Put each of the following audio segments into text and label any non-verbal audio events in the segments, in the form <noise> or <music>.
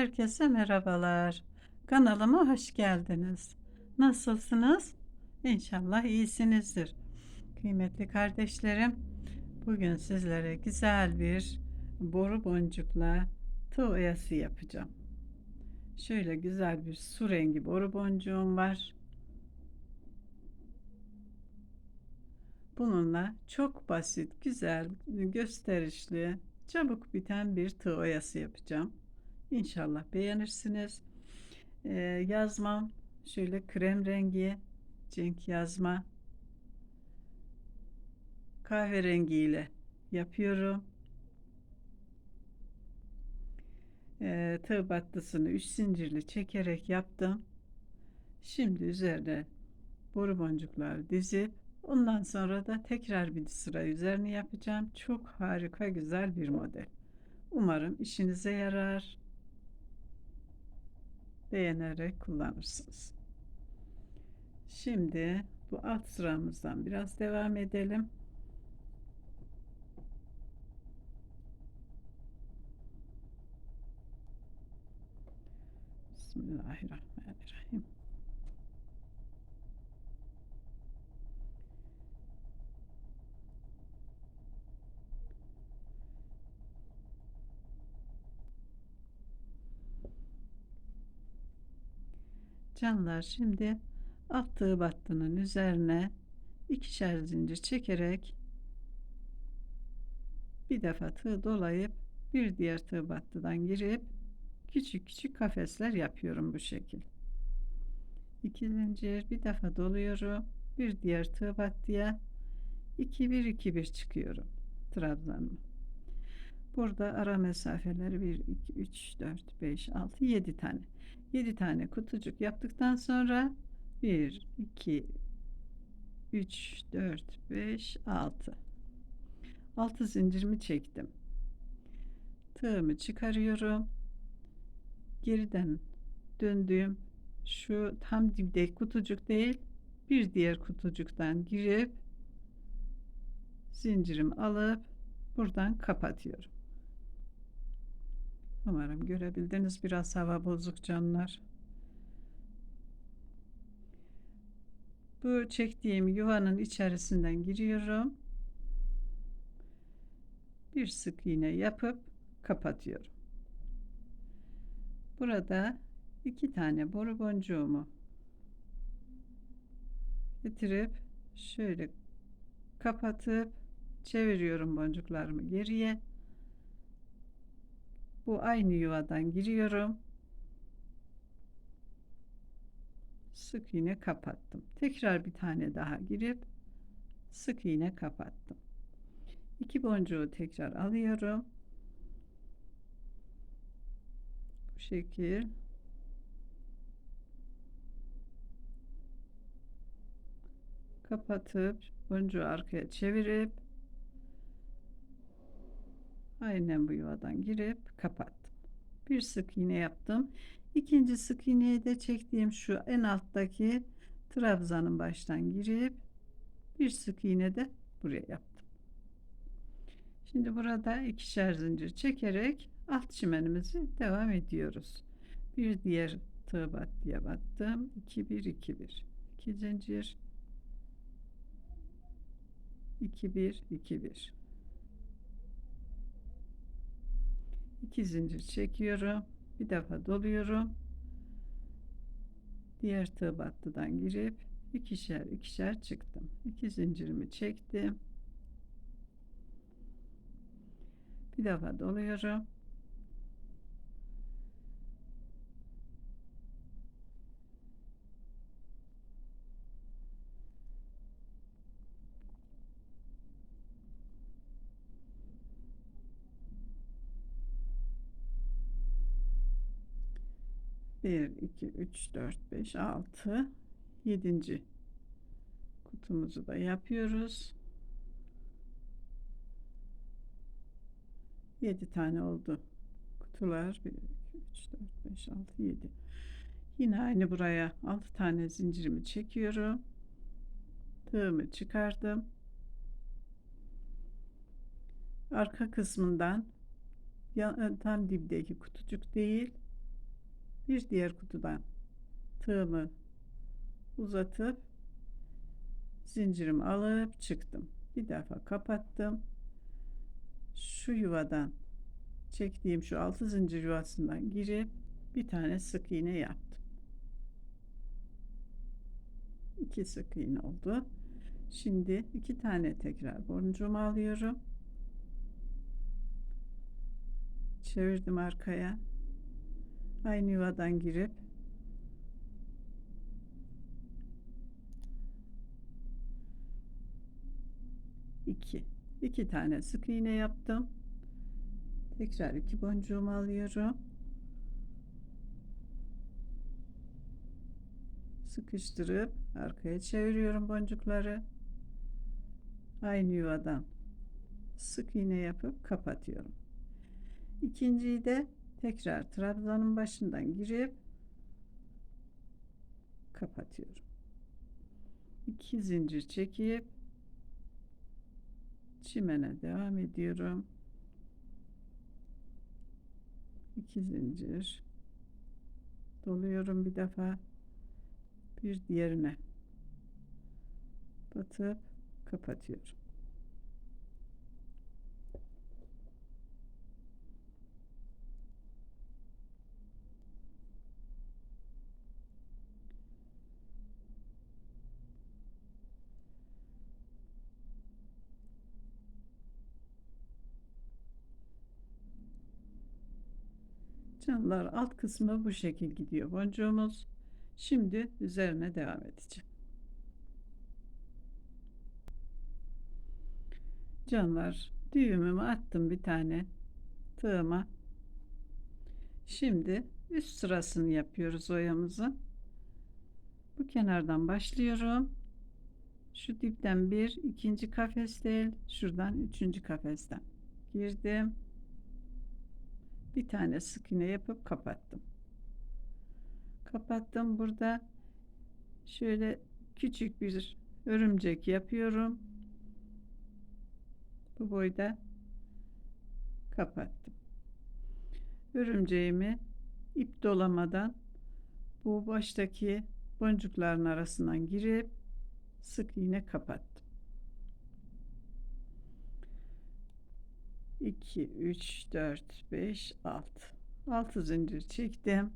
Herkese merhabalar. Kanalıma hoş geldiniz. Nasılsınız? İnşallah iyisinizdir. Kıymetli kardeşlerim, bugün sizlere güzel bir boru boncukla tığ oyası yapacağım. Şöyle güzel bir su rengi boru boncuğum var. Bununla çok basit, güzel, gösterişli, çabuk biten bir tığ oyası yapacağım. İnşallah beğenirsiniz. Ee, yazmam şöyle krem rengi, cenk yazma, kahverengiyle yapıyorum. Ee, tığ battısını 3 zincirli çekerek yaptım. Şimdi üzerine boru boncuklar dizip ondan sonra da tekrar bir sıra üzerine yapacağım. Çok harika güzel bir model. Umarım işinize yarar beğenerek kullanırsınız. Şimdi bu alt sıramızdan biraz devam edelim. Bismillahirrahmanirrahim. Canlar şimdi alt tığ battının üzerine ikişer zincir çekerek bir defa tığ dolayıp bir diğer tığ battıdan girip küçük küçük kafesler yapıyorum bu şekil. İki zincir bir defa doluyorum. Bir diğer tığ battıya 2 1 2 1 çıkıyorum. Trabzanımı. Burada ara mesafeleri 1 2 3 4 5 6 7 tane. 7 tane kutucuk yaptıktan sonra 1 2 3 4 5 6 6 zincirimi çektim. Tığımı çıkarıyorum. Geriden döndüğüm şu tam dibdeki kutucuk değil bir diğer kutucuktan girip zincirimi alıp buradan kapatıyorum. Umarım görebildiniz. Biraz hava bozuk canlar. Bu çektiğim yuvanın içerisinden giriyorum. Bir sık iğne yapıp kapatıyorum. Burada iki tane boru boncuğumu getirip şöyle kapatıp çeviriyorum boncuklarımı geriye bu aynı yuvadan giriyorum. Sık iğne kapattım. Tekrar bir tane daha girip sık iğne kapattım. İki boncuğu tekrar alıyorum. Bu şekil. Kapatıp boncuğu arkaya çevirip aynen bu yuvadan girip kapattım. Bir sık iğne yaptım. İkinci sık iğneyi de çektiğim şu en alttaki trabzanın baştan girip bir sık iğne de buraya yaptım. Şimdi burada ikişer zincir çekerek alt çimenimizi devam ediyoruz. Bir diğer tığ battıya battım. 2 1 2 1 2 zincir. 2 1 2 1 2 zincir çekiyorum. Bir defa doluyorum. Diğer tığ battıdan girip ikişer ikişer çıktım. 2 zincirimi çektim. Bir defa doluyorum bir iki üç dört beş altı yedinci kutumuzu da yapıyoruz. 7 tane oldu kutular. 1 2 3 4 5 6 7 yine aynı buraya 6 tane zincirimi çekiyorum. Tığımı çıkardım. Arka kısmından tam dibdeki kutucuk değil bir diğer kutudan tığımı uzatıp zincirimi alıp çıktım. Bir defa kapattım. Şu yuvadan çektiğim şu altı zincir yuvasından girip bir tane sık iğne yaptım. İki sık iğne oldu. Şimdi iki tane tekrar boncuğumu alıyorum. Çevirdim arkaya. Aynı yuvadan girip iki iki tane sık iğne yaptım. Tekrar iki boncuğumu alıyorum. Sıkıştırıp arkaya çeviriyorum boncukları. Aynı yuvadan sık iğne yapıp kapatıyorum. İkinciyi de tekrar trabzanın başından girip kapatıyorum. İki zincir çekip çimene devam ediyorum. İki zincir doluyorum bir defa bir diğerine batıp kapatıyorum. Canlar alt kısmı bu şekil gidiyor boncuğumuz. Şimdi üzerine devam edeceğim. Canlar düğümümü attım bir tane tığıma. Şimdi üst sırasını yapıyoruz oyamızın. Bu kenardan başlıyorum. Şu dipten bir ikinci kafes değil, şuradan üçüncü kafesten girdim. Bir tane sık iğne yapıp kapattım. Kapattım burada şöyle küçük bir örümcek yapıyorum. Bu boyda kapattım. Örümceğimi ip dolamadan bu baştaki boncukların arasından girip sık iğne kapattım. 2 3 4 5 6 6 zincir çektim.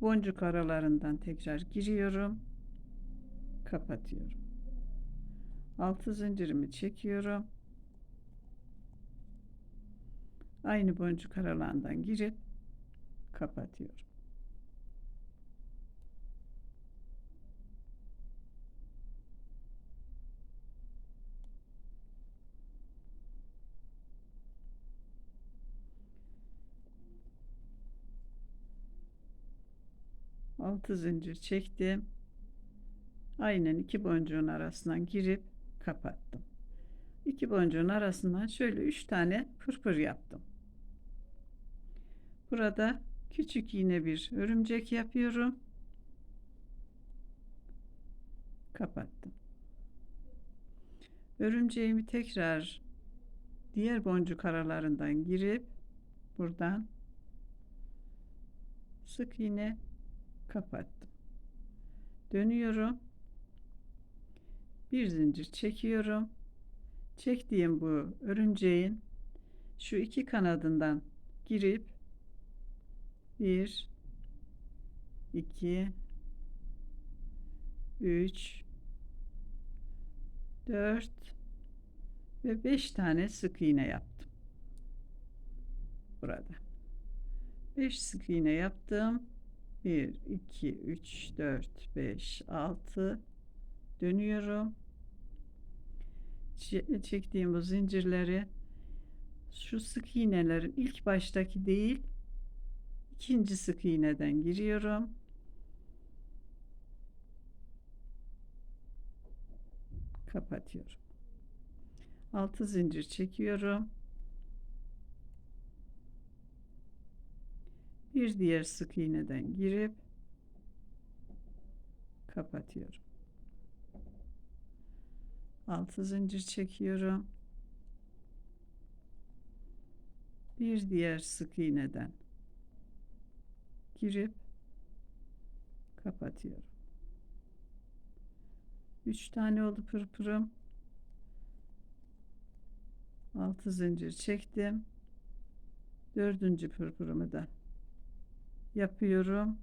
Boncuk aralarından tekrar giriyorum. Kapatıyorum. 6 zincirimi çekiyorum. Aynı boncuk aralarından girip kapatıyorum. Altı zincir çektim. Aynen iki boncuğun arasından girip kapattım. İki boncuğun arasından şöyle üç tane pırpır yaptım. Burada küçük yine bir örümcek yapıyorum. Kapattım. Örümceğimi tekrar diğer boncuk aralarından girip buradan sık iğne kapattım. Dönüyorum. Bir zincir çekiyorum. Çektiğim bu örümceğin şu iki kanadından girip 1 2 3 4 ve 5 tane sık iğne yaptım. Burada. 5 sık iğne yaptım. 1 2 3 4 5 6 dönüyorum. Çektiğim bu zincirleri şu sık iğnelerin ilk baştaki değil ikinci sık iğneden giriyorum. Kapatıyorum. 6 zincir çekiyorum. Bir diğer sık iğneden girip kapatıyorum. 6 zincir çekiyorum. Bir diğer sık iğneden girip kapatıyorum. 3 tane oldu pırpırım. 6 zincir çektim. Dördüncü pırpırımı da yapıyorum.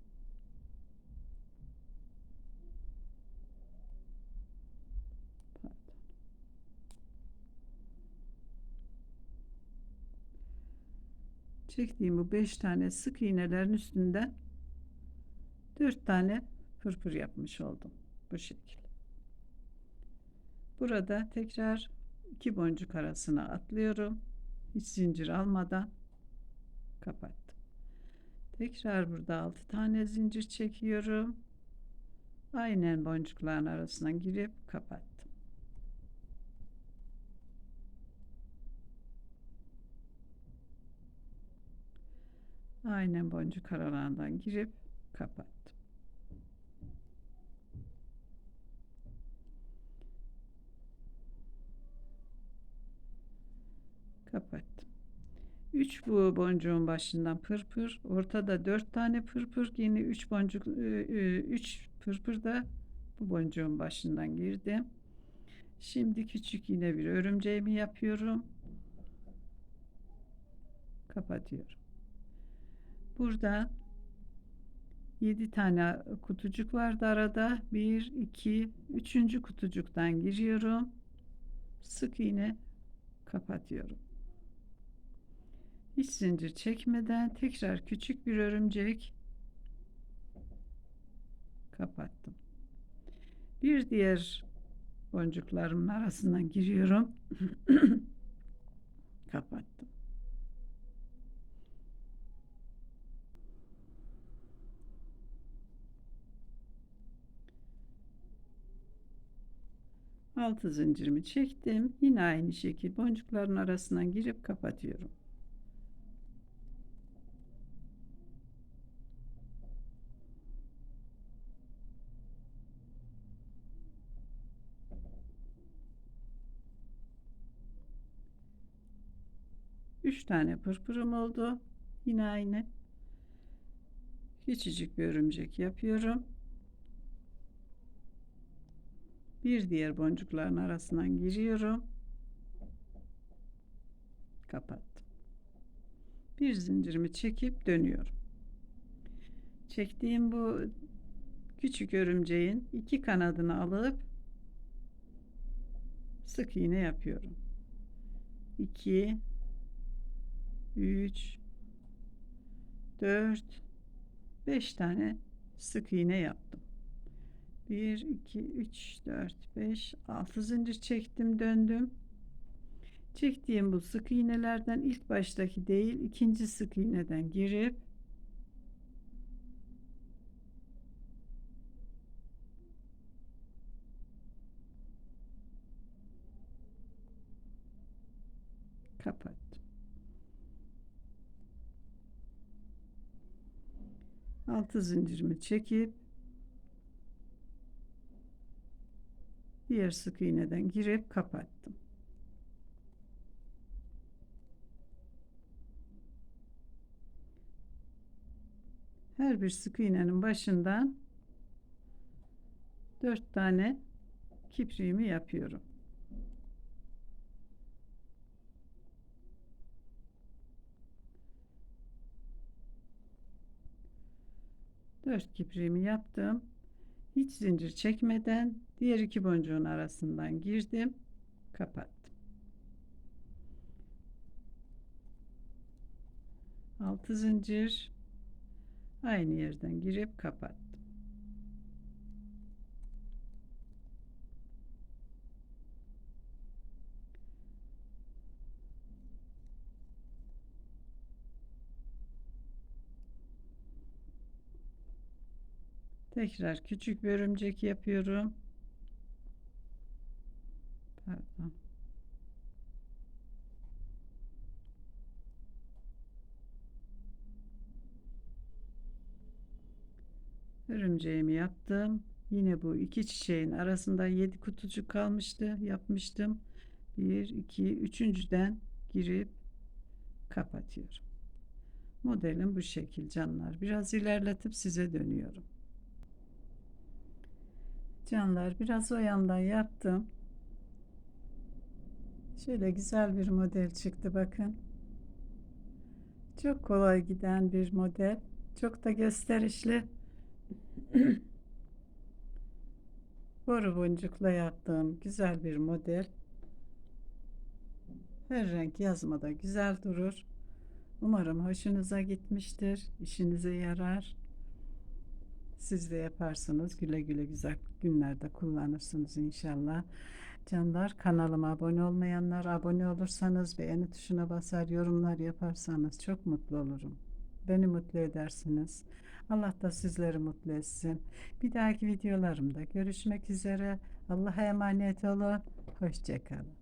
Çektiğim bu 5 tane sık iğnelerin üstünden 4 tane pırpır yapmış oldum bu şekilde. Burada tekrar iki boncuk arasına atlıyorum. Hiç zincir almadan kapattım. Tekrar burada 6 tane zincir çekiyorum. Aynen boncukların arasına girip kapattım. Aynen boncuk aralarından girip kapattım. Kapattım. 3 bu boncuğun başından pırpır, ortada 4 tane pırpır, yine 3 boncuk 3 pırpır da bu boncuğun başından girdim. Şimdi küçük yine bir örümceğimi yapıyorum. Kapatıyorum. Burada 7 tane kutucuk vardı arada. 1 2 3. kutucuktan giriyorum. Sık iğne kapatıyorum. Hiç zincir çekmeden tekrar küçük bir örümcek kapattım. Bir diğer boncuklarımın arasından giriyorum. <clears throat> kapattım. Altı zincirimi çektim. Yine aynı şekilde boncukların arasından girip kapatıyorum. Üç tane pırpırım oldu. Yine aynı. Küçücük bir örümcek yapıyorum. Bir diğer boncukların arasından giriyorum. Kapattım. Bir zincirimi çekip dönüyorum. Çektiğim bu küçük örümceğin iki kanadını alıp sık iğne yapıyorum. 2 3 4 5 tane sık iğne yaptım. 1 2 3 4 5 6 zincir çektim döndüm. Çektiğim bu sık iğnelerden ilk baştaki değil ikinci sık iğneden girip kapattım altı zincirimi çekip diğer sık iğneden girip kapattım. Her bir sık iğnenin başından 4 tane kipriğimi yapıyorum. Dört kipriğimi yaptım. Hiç zincir çekmeden diğer iki boncuğun arasından girdim kapattım. 6 zincir aynı yerden girip kapattım Tekrar küçük bir örümcek yapıyorum. Pardon. Örümceğimi yaptım. Yine bu iki çiçeğin arasında yedi kutucuk kalmıştı. Yapmıştım. Bir, iki, üçüncüden girip kapatıyorum. Modelim bu şekil canlar. Biraz ilerletip size dönüyorum. Canlar biraz o yandan yaptım. Şöyle güzel bir model çıktı bakın. Çok kolay giden bir model. Çok da gösterişli. <clears throat> Boru boncukla yaptığım güzel bir model. Her renk yazmada güzel durur. Umarım hoşunuza gitmiştir. işinize yarar. Siz de yaparsınız. Güle güle güzel günlerde kullanırsınız inşallah. Canlar kanalıma abone olmayanlar abone olursanız beğeni tuşuna basar yorumlar yaparsanız çok mutlu olurum. Beni mutlu edersiniz. Allah da sizleri mutlu etsin. Bir dahaki videolarımda görüşmek üzere. Allah'a emanet olun. Hoşçakalın.